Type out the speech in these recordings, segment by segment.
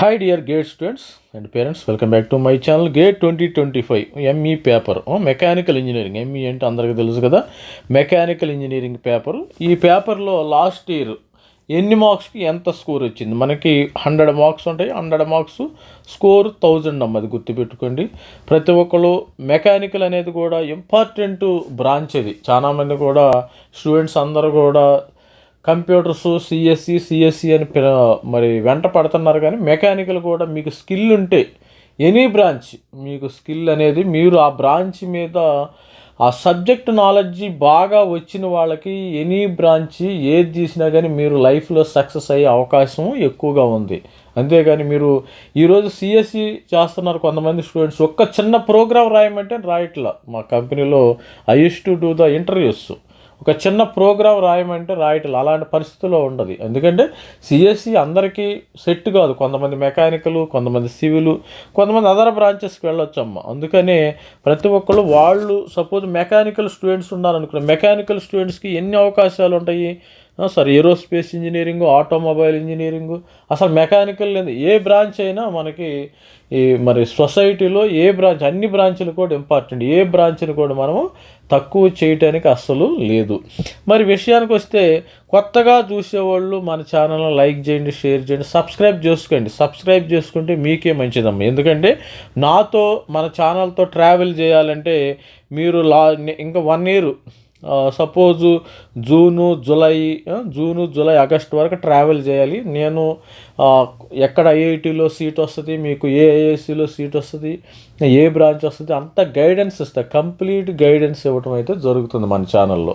Hi dear GATE students and parents welcome back to my channel GATE twenty twenty five ME paper mechanical engineering ME అంటే అందరికీ తెలుసు కదా. Mechanical engineering paper ఈ పేపర్లో last year ఎన్ని మార్క్స్కి ఎంత స్కోర్ వచ్చింది? మనకి హండ్రెడ్ మార్క్స్ ఉంటాయి. హండ్రెడ్ మార్క్స్ స్కోర్ థౌజండ్ అమ్మది. గుర్తుపెట్టుకోండి. ప్రతి ఒక్కరు మెకానికల్ అనేది కూడా ఇంపార్టెంట్ బ్రాంచ్ ఇది. చాలామంది కూడా స్టూడెంట్స్ అందరూ కూడా కంప్యూటర్స్ సిఎస్సి సిఎస్సి అని పిల మరి వెంట పడుతున్నారు కానీ మెకానికల్ కూడా మీకు స్కిల్ ఉంటే ఎనీ బ్రాంచ్ మీకు స్కిల్ అనేది మీరు ఆ బ్రాంచ్ మీద ఆ సబ్జెక్ట్ నాలెడ్జ్ బాగా వచ్చిన వాళ్ళకి ఎనీ బ్రాంచ్ ఏది తీసినా కానీ మీరు లైఫ్లో సక్సెస్ అయ్యే అవకాశం ఎక్కువగా ఉంది. అంతేగాని మీరు ఈరోజు సిఎస్సి చేస్తున్నారు కొంతమంది స్టూడెంట్స్. ఒక్క చిన్న ప్రోగ్రామ్ రాయమంటే రాయట్లా. మా కంపెనీలో I use to do the interviews. ఒక చిన్న ప్రోగ్రామ్ రాయమంటే రాయటం అలాంటి పరిస్థితిలో ఉండదు. ఎందుకంటే సిఎస్సి అందరికీ సెట్ కాదు. కొంతమంది మెకానికల్ కొంతమంది సివిలు కొంతమంది అదర్ బ్రాంచెస్కి వెళ్ళొచ్చమ్మ. అందుకనే ప్రతి ఒక్కళ్ళు వాళ్ళు సపోజ్ మెకానికల్ స్టూడెంట్స్ ఉన్నారనుకున్న మెకానికల్ స్టూడెంట్స్కి ఎన్ని అవకాశాలు ఉంటాయి? Sir aerospace engineering automobile engineering అసలు మెకానికల్ లేదు. ఏ బ్రాంచ్ అయినా మనకి ఈ మరి సొసైటీలో ఏ బ్రాంచ్ అన్ని బ్రాంచ్లు కూడా ఇంపార్టెంట్. ఏ బ్రాంచ్ని కూడా మనము తక్కువ చేయటానికి అస్సలు లేదు. మరి విషయానికి వస్తే కొత్తగా చూసేవాళ్ళు మన ఛానల్ని లైక్ చేయండి షేర్ చేయండి సబ్స్క్రైబ్ చేసుకోండి. సబ్స్క్రైబ్ చేసుకుంటే మీకే మంచిదమ్మా. ఎందుకంటే నాతో మన ఛానల్తో ట్రావెల్ చేయాలంటే మీరు లా ఇంకా one year suppose June July June July August వరకు ట్రావెల్ చేయాలి. నేను ఎక్కడ ఐఐటీలో సీట్ వస్తుంది మీకు ఏ ఐఐసిలో సీట్ వస్తుంది ఏ బ్రాంచ్ వస్తుంది అంత గైడెన్స్ ఇస్తా కంప్లీట్ గైడెన్స్ ఇవ్వటం అయితే జరుగుతుంది మన ఛానల్లో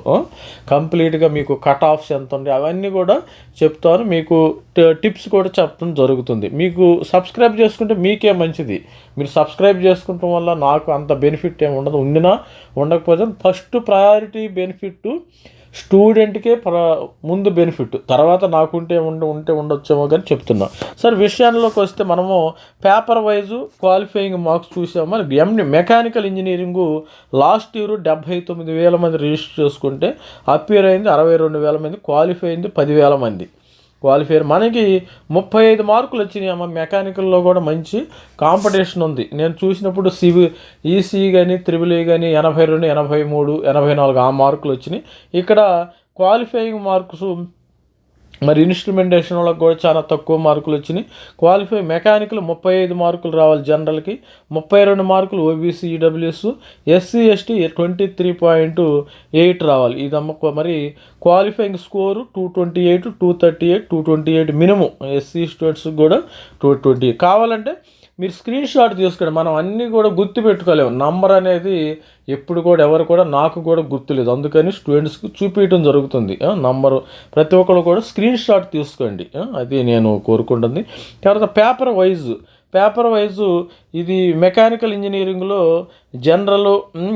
కంప్లీట్గా మీకు కట్ ఆఫ్స్ ఎంత ఉంది అవన్నీ కూడా చెప్తాను. మీకు టిప్స్ కూడా చెప్పడం జరుగుతుంది. మీకు సబ్స్క్రైబ్ చేసుకుంటే మీకే మంచిది. మీరు సబ్స్క్రైబ్ చేసుకుంటాం వల్ల నాకు అంత బెనిఫిట్ ఏమి ఉండదు. ఉండినా ఉండకపోతే ఫస్ట్ ప్రయారిటీ బెనిఫిట్ స్టూడెంట్కే ప్ర ముందు బెనిఫిట్. తర్వాత నాకుంటే ఉండ ఉంటే ఉండొచ్చేమో కానీ చెప్తున్నా. సార్ విషయాల్లోకి వస్తే మనము పేపర్ వైజు క్వాలిఫైయింగ్ మార్క్స్ చూసాము. M mechanical engineering last year డెబ్భై తొమ్మిది వేల మంది రిజిస్టర్ చేసుకుంటే అపియర్ అయింది అరవై రెండు వేల మంది క్వాలిఫై అయింది పదివేల మంది. క్వాలిఫైర్ మనకి ముప్పై ఐదు మార్కులు వచ్చినాయి అమ్మ. మెకానికల్లో కూడా మంచి కాంపిటీషన్ ఉంది. నేను చూసినప్పుడు సివి ఈసీ కానీ త్రిబుల్ ఈ కానీ ఎనభై రెండు ఎనభై మూడు ఎనభై నాలుగు ఆ మార్కులు వచ్చినాయి. ఇక్కడ క్వాలిఫైయింగ్ మార్క్స్ మరి ఇన్స్ట్రుమెంటేషన్ వాళ్ళకి కూడా చాలా తక్కువ మార్కులు వచ్చినాయి. క్వాలిఫై మెకానికల్ ముప్పై ఐదు మార్కులు రావాలి జనరల్కి. ముప్పై రెండు మార్కులు OBC EWS SC ST twenty three point eight రావాలి. ఇది ఇదమ్మ మరి qualifying score two twenty eight two thirty eight two twenty eight minimum SC స్టూడెంట్స్కి కూడా టూ ట్వంటీ కావాలంటే మీరు స్క్రీన్ షాట్ తీసుకోండి. మనం అన్నీ కూడా గుర్తు పెట్టుకోలేము నంబర్ అనేది ఎప్పుడు కూడా ఎవరు కూడా నాకు కూడా గుర్తులేదు. అందుకని స్టూడెంట్స్కి చూపించడం జరుగుతుంది. నంబరు ప్రతి ఒక్కరు కూడా స్క్రీన్ షాట్ తీసుకోండి. అది నేను కోరుకుంటుంది. తర్వాత పేపర్ వైజ్ పేపర్ వైజు ఇది మెకానికల్ ఇంజనీరింగ్లో జనరల్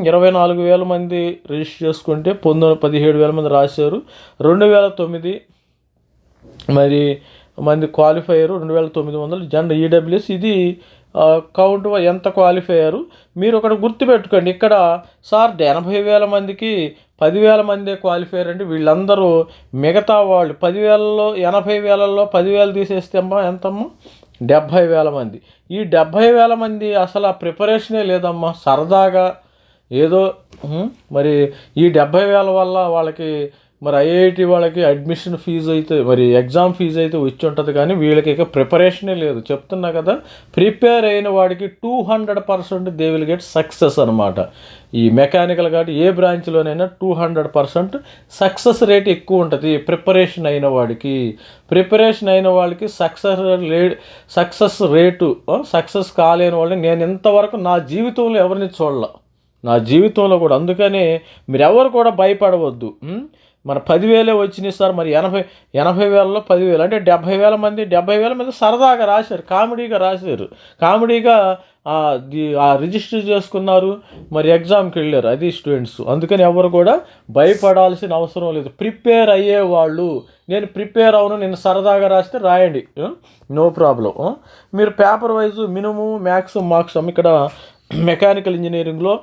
ఇరవై నాలుగు వేల మంది రిజిస్టర్ చేసుకుంటే పంతొమ్మిది పదిహేడు వేల మంది రాశారు. రెండు వేల తొమ్మిది మరి మంది క్వాలిఫైయర్ రెండు వేల తొమ్మిది వందలు. జనరల్ ఈడబ్ల్యూఎస్ ఇది కౌంట్ ఎంత క్వాలిఫై అయ్యారు? మీరు ఒకటి గుర్తుపెట్టుకోండి. ఇక్కడ సార్ ఎనభై వేల మందికి పదివేల మందే క్వాలిఫైయర్ అండి వీళ్ళందరూ మిగతా వాళ్ళు పదివేలలో ఎనభై వేలలో పదివేలు తీసేస్తే అమ్మా ఎంతమ్మా? డెబ్భై వేల మంది. ఈ డెబ్భై వేల మంది అసలు ఆ ప్రిపరేషనే లేదమ్మా. సరదాగా ఏదో మరి ఈ డెబ్భై వేల వల్ల వాళ్ళకి మరి ఐఐటి వాళ్ళకి అడ్మిషన్ ఫీజు అయితే మరి ఎగ్జామ్ ఫీజు అయితే వచ్చి ఉంటుంది కానీ వీళ్ళకి ఇక ప్రిపరేషనే లేదు. చెప్తున్నా కదా ప్రిపేర్ అయిన వాడికి two hundred percent they will get success అనమాట ఈ మెకానికల్ కాబట్టి ఏ బ్రాంచ్లోనైనా two hundred percent success rate ఎక్కువ ఉంటుంది ప్రిపరేషన్ అయిన వాడికి. ప్రిపరేషన్ అయిన వాళ్ళకి success rate success rate success కాలేని వాళ్ళని నేను ఇంతవరకు నా జీవితంలో ఎవరిని చూడలే. నా జీవితంలో కూడా అందుకనే మీరు ఎవరు కూడా భయపడవద్దు. మన పదివేలే వచ్చినాయి సార్ మరి ఎనభై ఎనభై వేలలో పదివేలు అంటే డెబ్భై వేల మంది డెబ్భై వేల మంది సరదాగా రాశారు కామెడీగా రాశారు. కామెడీగా రిజిస్టర్ చేసుకున్నారు మరి ఎగ్జామ్కి వెళ్ళారు అది స్టూడెంట్స్. అందుకని ఎవరు కూడా భయపడాల్సిన అవసరం లేదు. ప్రిపేర్ అయ్యేవాళ్ళు నేను ప్రిపేర్ అవును నేను సరదాగా రాస్తే రాయండి. No problem. మీరు paper wise minimum max marks ఇక్కడ మెకానికల్ ఇంజనీరింగ్లో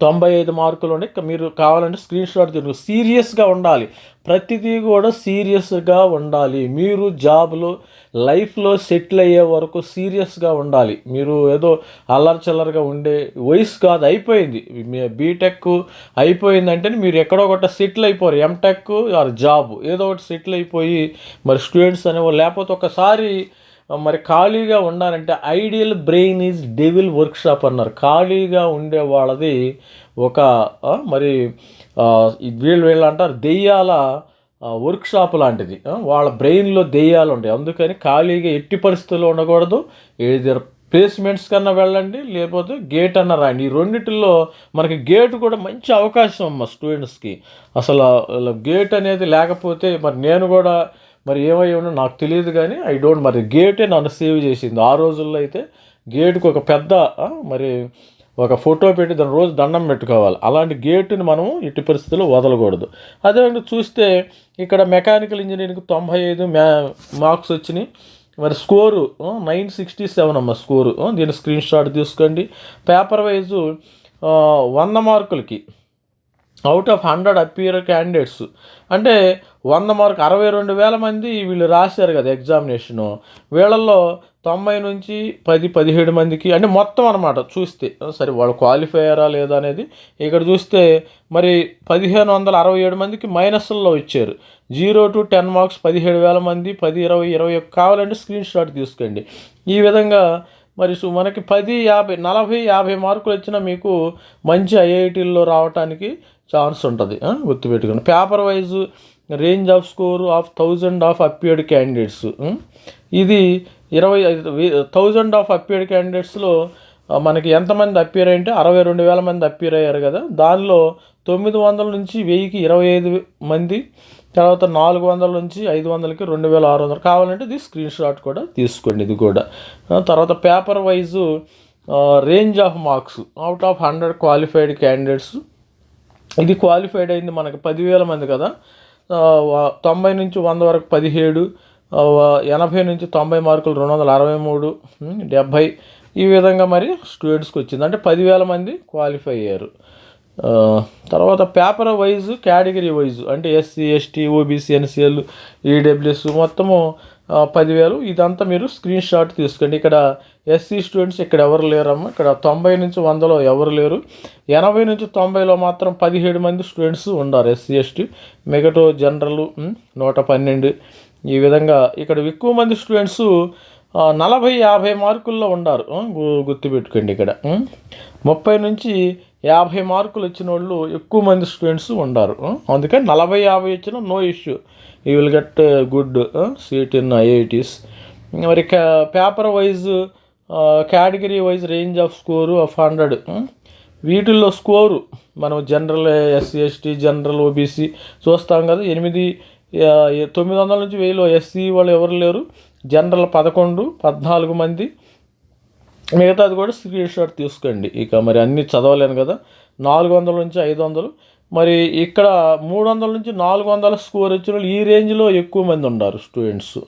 తొంభై ఐదు మార్కులు మీరు కావాలంటే స్క్రీన్ షాట్ తీరు సీరియస్గా ఉండాలి. ప్రతిదీ కూడా సీరియస్గా ఉండాలి. మీరు జాబ్లో లైఫ్లో సెటిల్ అయ్యే వరకు సీరియస్గా ఉండాలి. మీరు ఏదో అల్లరిచల్లరగా ఉండే వయసు కాదు అయిపోయింది. మీ బీటెక్ అయిపోయిందంటే మీరు ఎక్కడో ఒకటి సెటిల్ అయిపోరు. ఎంటెక్ ఆర్ జాబ్ ఏదో ఒకటి సెటిల్ అయిపోయి మరి స్టూడెంట్స్ అనేవాళ్ళు లేకపోతే ఒకసారి మరి ఖాళీగా ఉండాలంటే ideal brain is devil workshop అన్నారు. ఖాళీగా ఉండే వాళ్ళది ఒక మరి వీళ్ళు వీళ్ళు అంటారు దెయ్యాల వర్క్షాప్ లాంటిది. వాళ్ళ బ్రెయిన్లో దెయ్యాలు ఉంటాయి. అందుకని ఖాళీగా ఎట్టి పరిస్థితుల్లో ఉండకూడదు. ఏది ప్లేస్మెంట్స్ కన్నా వెళ్ళండి లేకపోతే గేట్ అన్న రాయండి. ఈ రెండింటిలో మనకి గేట్ కూడా మంచి అవకాశం అమ్మ స్టూడెంట్స్కి అసలు గేట్ అనేది లేకపోతే మరి నేను కూడా మరి ఏమై ఉన్నా నాకు తెలియదు కానీ ఐ డోంట్ మరి గేటే నన్ను సేవ్ చేసింది. ఆ రోజుల్లో అయితే గేటుకు ఒక పెద్ద మరి ఒక ఫోటో పెట్టి దాని రోజు దండం పెట్టుకోవాలి. అలాంటి గేటుని మనము ఎట్టి పరిస్థితుల్లో వదలకూడదు. అదేవిధంగా చూస్తే ఇక్కడ మెకానికల్ ఇంజనీరింగ్ తొంభై ఐదు మ్యా మార్క్స్ వచ్చినాయి. మరి స్కోరు నైన్ సిక్స్టీ సెవెన్ అమ్మ స్కోరు దీని స్క్రీన్ షాట్ తీసుకోండి. పేపర్ వైజు వంద మార్కులకి out of hundred appear candidates అంటే వంద మార్క్ అరవై రెండు వేల మంది వీళ్ళు రాశారు కదా ఎగ్జామినేషను వీళ్ళల్లో తొంభై నుంచి పది పదిహేడు మందికి అంటే మొత్తం అనమాట చూస్తే. సరే వాళ్ళు క్వాలిఫై అయ్యారా లేదా అనేది ఇక్కడ చూస్తే మరి పదిహేను వందల అరవై ఏడు మందికి మైనస్ల్లో ఇచ్చారు. జీరో టు టెన్ మార్క్స్ పదిహేడు వేల మంది పది ఇరవై ఇరవై ఒక్క కావాలంటే స్క్రీన్ షాట్ తీసుకోండి. ఈ విధంగా మరి మనకి పది యాభై నలభై యాభై మార్కులు వచ్చినా మీకు మంచి ఐఐటీల్లో రావడానికి ఛాన్స్ ఉంటుంది. గుర్తుపెట్టుకోండి. Paper wise range of score of thousand of appeared candidates ఇది ఇరవై థౌజండ్ ఆఫ్ అపియర్డ్ క్యాండిడేట్స్లో మనకి ఎంతమంది అపియర్ అంటే అరవై రెండు వేల మంది అపియర్ అయ్యారు కదా. దానిలో తొమ్మిది వందల నుంచి వెయ్యికి ఇరవై ఐదు మంది తర్వాత నాలుగు వందల నుంచి ఐదు వందలకి రెండు వేల ఆరు వందలు. కావాలంటే ఇది స్క్రీన్ షాట్ కూడా తీసుకోండి ఇది కూడా. తర్వాత paper wise range of marks out of hundred qualified candidates ఇది క్వాలిఫైడ్ అయింది మనకి పదివేల మంది కదా. తొంభై నుంచి వంద వరకు పదిహేడు ఎనభై నుంచి తొంభై మార్కులు రెండు వందల అరవై మూడు డెబ్భై. ఈ విధంగా మరి స్టూడెంట్స్కి వచ్చింది. అంటే పదివేల మంది క్వాలిఫై అయ్యారు. తర్వాత పేపర్ వైజ్ కేటగిరీ వైజ్ అంటే SC ST OBC NCL EWS మొత్తము పదివేలు. ఇదంతా మీరు స్క్రీన్ షాట్ తీసుకోండి. ఇక్కడ ఎస్సీ స్టూడెంట్స్ ఇక్కడ ఎవరు లేరమ్మ? ఇక్కడ తొంభై నుంచి వందలో ఎవరు లేరు. ఎనభై నుంచి తొంభైలో మాత్రం పదిహేడు మంది స్టూడెంట్స్ ఉన్నారు ఎస్సీ ఎస్టీ మిగతా జనరల్ నూట పన్నెండు. ఈ విధంగా ఇక్కడ ఎక్కువ మంది స్టూడెంట్స్ నలభై యాభై మార్కుల్లో ఉన్నారు. గుర్తుపెట్టుకోండి ఇక్కడ. ముప్పై నుంచి యాభై మార్కులు వచ్చిన వాళ్ళు ఎక్కువ మంది స్టూడెంట్స్ ఉండరు. అందుకని నలభై యాభై వచ్చిన no issue. You will get good seat in IITs మరి paper wise category wise range of score of hundred వీటిల్లో స్కోరు మనం general SC ST general OBC చూస్తాం కదా ఎనిమిది తొమ్మిది వందల నుంచి వెయ్యిలో ఎస్సీ వాళ్ళు ఎవరు లేరు? జనరల్ పదకొండు పద్నాలుగు మంది. మిగతాది కూడా స్క్రీన్ షాట్ తీసుకోండి. ఇక మరి అన్నీ చదవలేను కదా. నాలుగు వందల నుంచి ఐదు వందలు. మరి ఇక్కడ మూడు వందల నుంచి నాలుగు వందల స్కోర్ వచ్చిన వాళ్ళు ఈ రేంజ్లో ఎక్కువ మంది ఉన్నారు స్టూడెంట్స్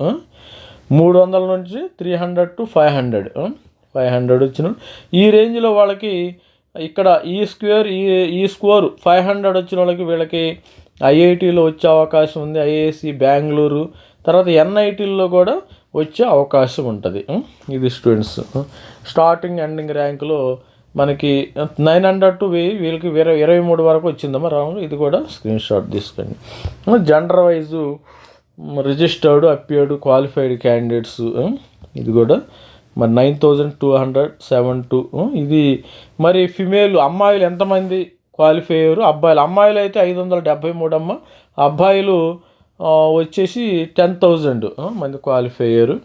మూడు వందల నుంచి three hundred to five hundred five hundred వచ్చిన వాళ్ళు. ఈ రేంజ్లో వాళ్ళకి ఇక్కడ ఈ స్క్వేర్ ఈ ఈ స్కోర్ ఫైవ్ హండ్రెడ్ వచ్చిన వాళ్ళకి వీళ్ళకి ఐఐటీలో వచ్చే అవకాశం ఉంది. ఐఐసి బెంగళూరు. తర్వాత ఎన్ఐటీల్లో కూడా వచ్చే అవకాశం ఉంటుంది. ఇది స్టూడెంట్స్ స్టార్టింగ్ ఎండింగ్ ర్యాంకులో మనకి నైన్ హండ్రెడ్ టు వెయ్యి వీళ్ళకి ఇరవై ఇరవై మూడు వరకు వచ్చిందమ్మా రాము ఇది కూడా స్క్రీన్ షాట్ తీసుకోండి. Gender wise registered appeared qualified candidates ఇది కూడా మరి nine thousand two hundred seven two ఇది మరి ఫిమేల్ అమ్మాయిలు ఎంతమంది క్వాలిఫై అయ్యారు? అబ్బాయిలు. అమ్మాయిలు అయితే ఐదు వందల డెబ్బై మూడు అమ్మ. అబ్బాయిలు వచ్చేసి టెన్ థౌజండ్. మంది క్వాలిఫై అయ్యారు.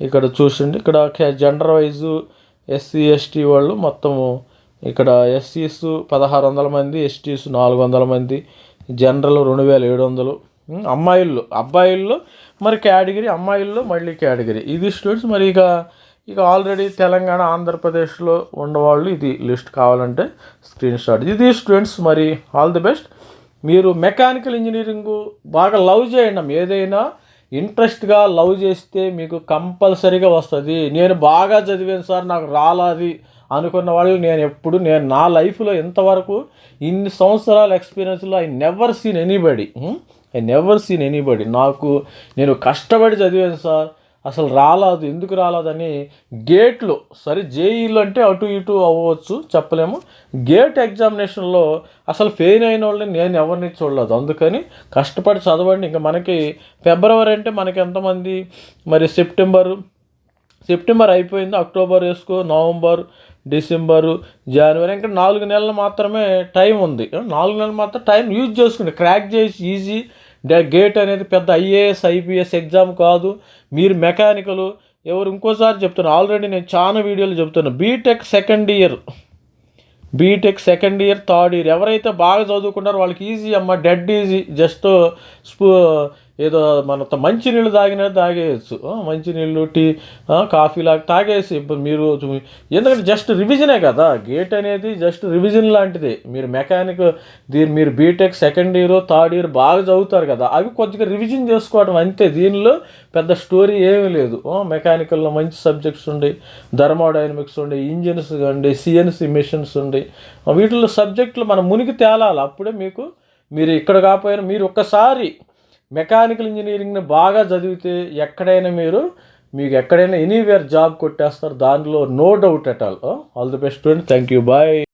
ఇక్కడ చూసండి ఇక్కడ జెండర్ వైజు ఎస్సీ ఎస్టీ వాళ్ళు మొత్తము ఇక్కడ ఎస్సీస్ పదహారు వందల మంది ఎస్టీస్ నాలుగు వందల మంది జనరల్ రెండు వేల ఏడు వందలు. ఉం, అమ్మాయిల్లో అబ్బాయిల్లో మరి కేటగిరీ అమ్మాయిల్లో మళ్ళీ కేటగిరీ. ఇది స్టూడెంట్స్ మరి ఇక ఇక ఆల్రెడీ తెలంగాణ ఆంధ్రప్రదేశ్లో ఉన్నవాళ్ళు ఇది లిస్ట్ కావాలంటే స్క్రీన్ షాట్. ఇది స్టూడెంట్స్ మరి ఆల్ ది బెస్ట్. మీరు మెకానికల్ ఇంజనీరింగ్ బాగా లవ్ చేయండి ఏదైనా ఇంట్రెస్ట్గా లవ్ చేస్తే మీకు కంపల్సరీగా వస్తుంది. నేను బాగా చదివాను సార్ నాకు రాలాది అనుకున్న వాళ్ళు నేను ఎప్పుడు నేను నా లైఫ్లో ఇంతవరకు ఇన్ని సంవత్సరాల ఎక్స్పీరియన్స్లో I never seen anybody. I never seen anybody. నాకు నేను కష్టపడి చదివాను సార్ అసలు రాలేదు ఎందుకు రాలేదని గేట్లు సరే జేఈలు అంటే అటు ఇటు అవ్వచ్చు చెప్పలేము. గేట్ ఎగ్జామినేషన్లో అసలు ఫెయిల్ అయిన వాళ్ళని నేను ఎవరిని చూడలేదు. అందుకని కష్టపడి చదవండి. ఇంకా మనకి ఫిబ్రవరి అంటే మనకి ఎంతమంది? మరి సెప్టెంబరు సెప్టెంబర్ అయిపోయింది అక్టోబర్ వేసుకో నవంబర్ డిసెంబరు జనవరి ఇంకా నాలుగు నెలలు మాత్రమే టైం ఉంది. నాలుగు నెలలు మాత్రం టైం యూజ్ చేసుకుని క్రాక్ చేసి ఈజీ గేట్ అనేది పెద్ద ఐఏఎస్ ఐపీఎస్ ఎగ్జామ్ కాదు. మీరు మెకానికలు ఎవరు ఇంకోసారి చెప్తున్నా ఆల్రెడీ నేను చాలా వీడియోలు చెప్తున్నా. BTech second year. BTech second year third year. ఎవరైతే బాగా చదువుకుంటారో వాళ్ళకి ఈజీ అమ్మ డెడ్ ఈజీ. జస్ట్ స్పూ ఏదో మన మంచినీళ్ళు తాగినా తాగేయచ్చు. మంచి మంచినీళ్ళు టీ కాఫీ లాగా తాగేసి ఇప్పుడు మీరు ఎందుకంటే జస్ట్ రివిజనే కదా. గేట్ అనేది జస్ట్ రివిజన్ లాంటిది. మీరు మెకానిక్ దీని మీరు BTech second year third year బాగా చదువుతారు కదా. అవి కొద్దిగా రివిజన్ చేసుకోవడం అంతే. దీనిలో పెద్ద స్టోరీ ఏమీ లేదు. మెకానికల్లో మంచి సబ్జెక్ట్స్ ఉండే ధర్మోడైనమిక్స్ ఉండే ఇంజిన్స్ ఉండే సిఎన్సి మిషన్స్ ఉండే. వీటిలో సబ్జెక్టులు మనం మునిగి తేలాలి. అప్పుడే మీకు మీరు ఇక్కడ కాకపోయినా మీరు ఒక్కసారి మెకానికల్ ఇంజనీరింగ్ని బాగా చదివితే ఎక్కడైనా మీరు మీకు ఎక్కడైనా ఎనీవేర్ జాబ్ కొట్టేస్తారు దానిలో no doubt at all. All the best student. Thank you. Bye.